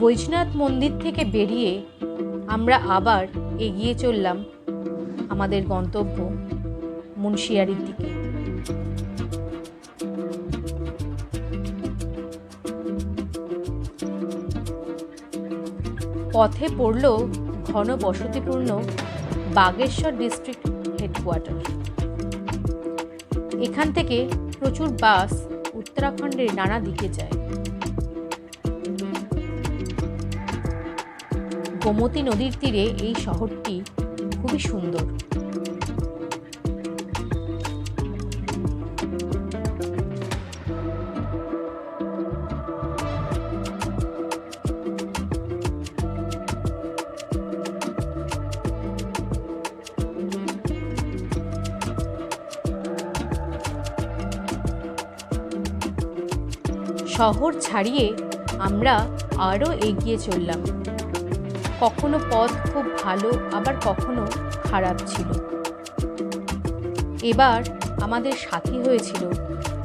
বৈজনাথ মন্দির থেকে বেরিয়ে আমরা আবার এগিয়ে চললাম আমাদের গন্তব্য মুন্সিয়ারির দিকে। পথে পড়ল ঘন বসতিপূর্ণ বাগেশ্বর ডিস্ট্রিক্ট হেডকোয়ার্টার। এখান থেকে প্রচুর বাস উত্তরাখণ্ডের নানা দিকে যায়। গোমতী নদীর তীরে এই শহরটি খুবই সুন্দর। শহর ছাড়িয়ে আমরা আরও এগিয়ে চললাম। কখনো পথ খুব ভালো, আবার কখনো খারাপ ছিল। এবার আমাদের সাথী হয়েছিল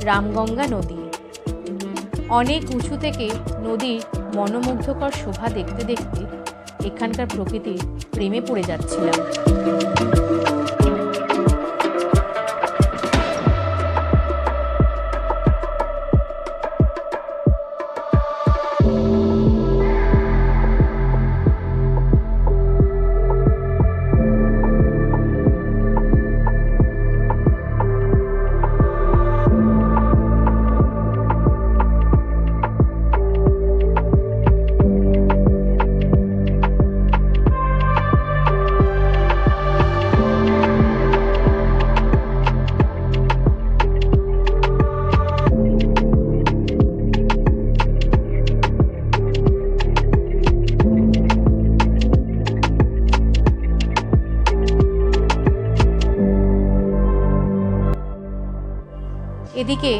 রামগঙ্গা নদী। অনেক উঁচু থেকে নদীর মনোমুগ্ধকর শোভা দেখতে দেখতে এখানকার প্রকৃতির প্রেমে পড়ে যাচ্ছিলাম। এদিকে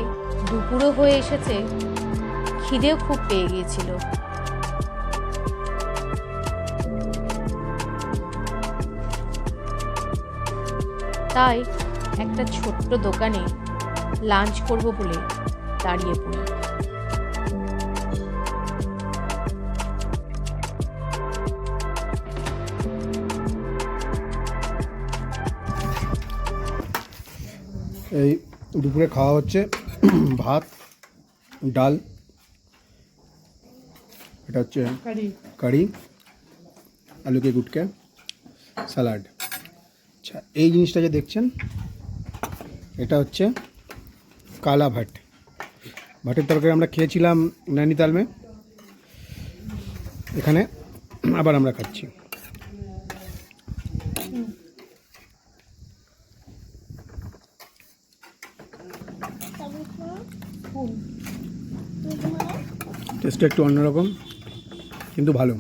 দুপুরও হয়ে এসেছে, খিদেও খুব পেয়ে গিয়েছিল। তাই একটা ছোট্ট দোকানে লাঞ্চ করব বলে দাঁড়িয়ে পড়ি। এই দুপুরে খাওয়া হচ্ছে ভাত ডাল এটা হচ্ছে কারি। আলুকে গুটকে স্যালাড। আচ্ছা এই জিনিসটা যে দেখছেন এটা হচ্ছে কালা ভাট ভাটের তরকারি আমরা খেয়েছিলাম নৈনিতালমে। এখানে আবার আমরা খাচ্ছি। টেস্টটা একটু অন্যরকম, কিন্তু ভালো।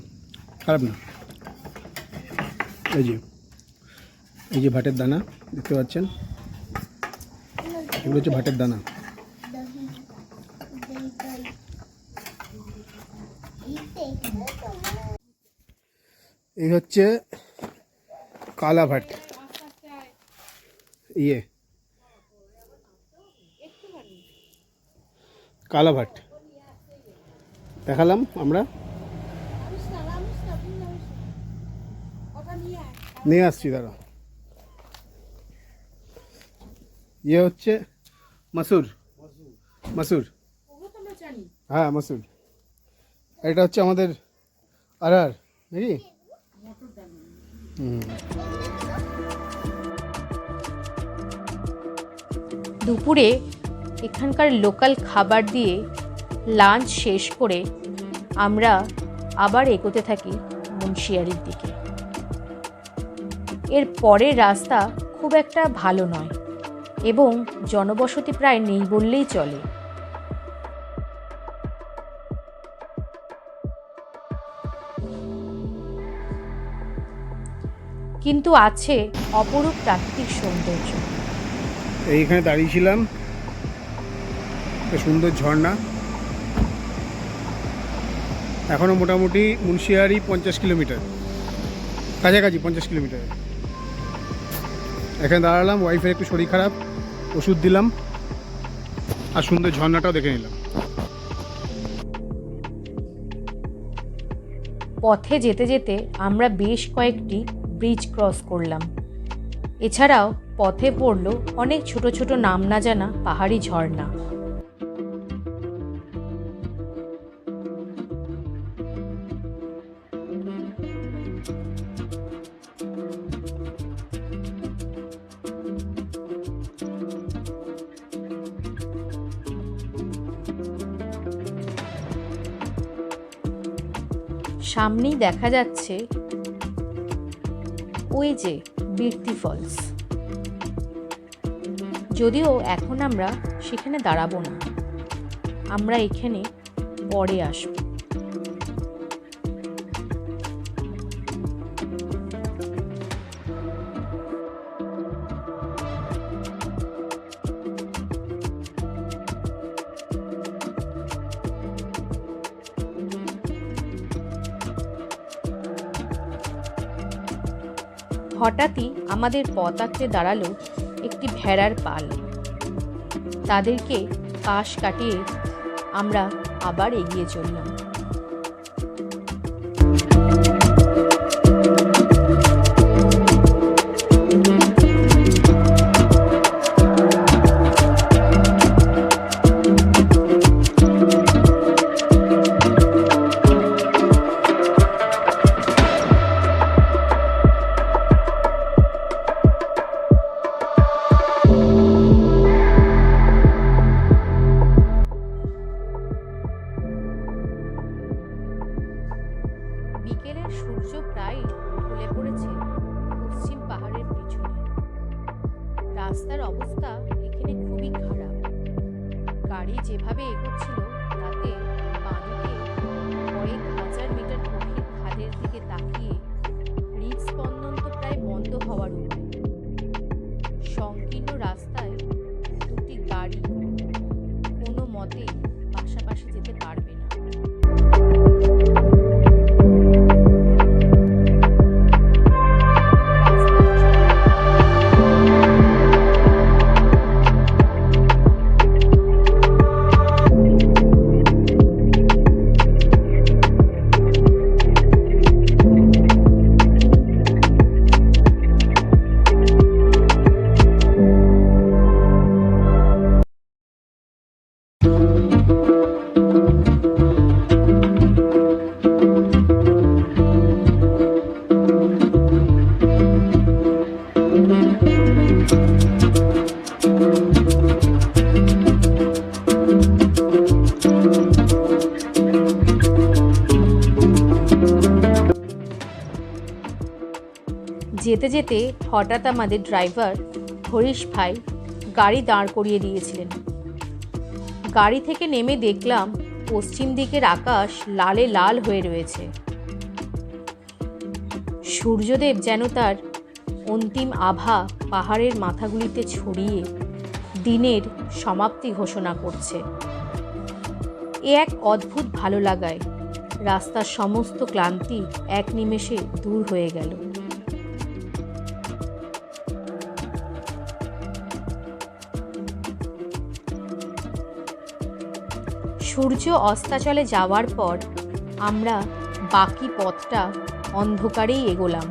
খারাপ না। এই যে এই যে ভাটের দানা, দেখতে পাচ্ছেন? এগুলো হচ্ছে ভাটের দানা। এই হচ্ছে কালা ভাট ইয়ে। কালা ভাট দেখালাম আমরা। নিয়ে আসছি দাঁড়া ইয়ে হচ্ছে মাসুর। মাসুর। হ্যাঁ মাসুর। এটা হচ্ছে আমাদের আর আর নাকি দুপুরে এখানকার লোকাল খাবার দিয়ে লাঞ্চ শেষ করে আমরা আবার এগোতে থাকি মুন্সিয়ারির দিকে। এর পরের রাস্তা খুব একটা ভালো নয় এবং জনবসতি প্রায় নেই বললেই চলে। কিন্তু আছে অপরূপ প্রাকৃতিক সৌন্দর্য। এইখানে দাঁড়িয়েছিলাম। সুন্দর ঝর্ণা। এখনও মোটামুটি মুন্সিয়ারি পঞ্চাশ কিলোমিটার। কাছাকাছি পঞ্চাশ কিলোমিটার। এখানে দাঁড়ালাম ওয়াইফের একটু শরীর খারাপ, ওষুধ দিলাম, আর সুন্দর ঝর্ণাটাও দেখে নিলাম। পথে যেতে যেতে আমরা বেশ কয়েকটি ব্রিজ ক্রস করলাম। এছাড়াও পথে পড়ল অনেক ছোট ছোট নাম না জানা পাহাড়ি ঝর্ণা। সামনেই দেখা যাচ্ছে ওই যে বীরতি ফলস। যদিও এখন আমরা সেখানে দাঁড়াবো না। আমরা এখানে পরে আসব। হঠাৎই আমাদের পথ আঁকড়ে দাঁড়াল একটি ভেড়ার পাল। তাদেরকে পাশ কাটিয়ে আমরা আবার এগিয়ে চললাম। বিকেলের সূর্য প্রায় ঢলে পড়েছে পশ্চিম পাহাড়ের পিছনে। রাস্তার অবস্থা এখানে খুবই খারাপ। গাড়ি যেভাবে এগোচ্ছিল, তাতে পানিতে কয়েক হাজার মিটার গভীর খাদের দিকে তাকিয়ে হৃদস্পন্দন তো প্রায় বন্ধ হওয়ার উপায় যেতে যেতে হঠাৎ আমাদের ড্রাইভার হরিশ ভাই গাড়ি দাঁড় করিয়ে দিয়েছিলেন। গাড়ি থেকে নেমে দেখলাম পশ্চিম দিকের আকাশ লালে লাল হয়ে রয়েছে। সূর্যদেব যেন তার অন্তিম আভা পাহাড়ের মাথাগুলিতে ছড়িয়ে দিনের সমাপ্তি ঘোষণা করছে। এ এক অদ্ভুত ভালো লাগায় রাস্তার সমস্ত ক্লান্তি এক নিমেষে দূর হয়ে গেল। সূর্য অস্তাচলে যাওয়ার পর আমরা বাকি পথটা অন্ধকারেই এগোলাম।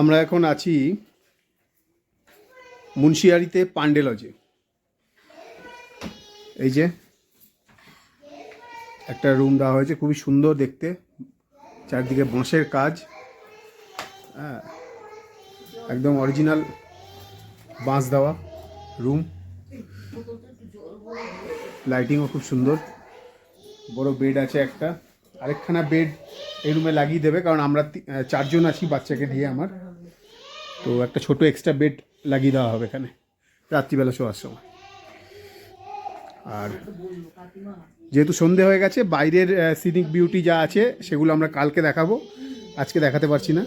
আমরা এখন আছি মুন্সিয়ারিতে পান্ডে লজে। এই যে একটা রুম দেওয়া হয়েছে, খুবই সুন্দর দেখতে, চারদিকে বাঁশের কাজ। হ্যাঁ। একদম অরিজিনাল বাঁশ দেওয়া রুম লাইটিংও খুব সুন্দর। বড় বেড আছে একটা। আরেকখানা বেড এই রুমে লাগিয়ে দেবে, কারণ আমরা চারজন আছি বাচ্চাকে নিয়ে আমার। তো একটা ছোট এক্সট্রা বেড লাগিয়ে দেওয়া হবে এখানে, রাত্রিবেলা শোয়ার সময়। আর যেহেতু সন্ধে হয়ে গেছে, বাইরের সিনিক বিউটি যা আছে, সেগুলো আমরা কালকে দেখাবো। আজকে দেখাতে পারছি না।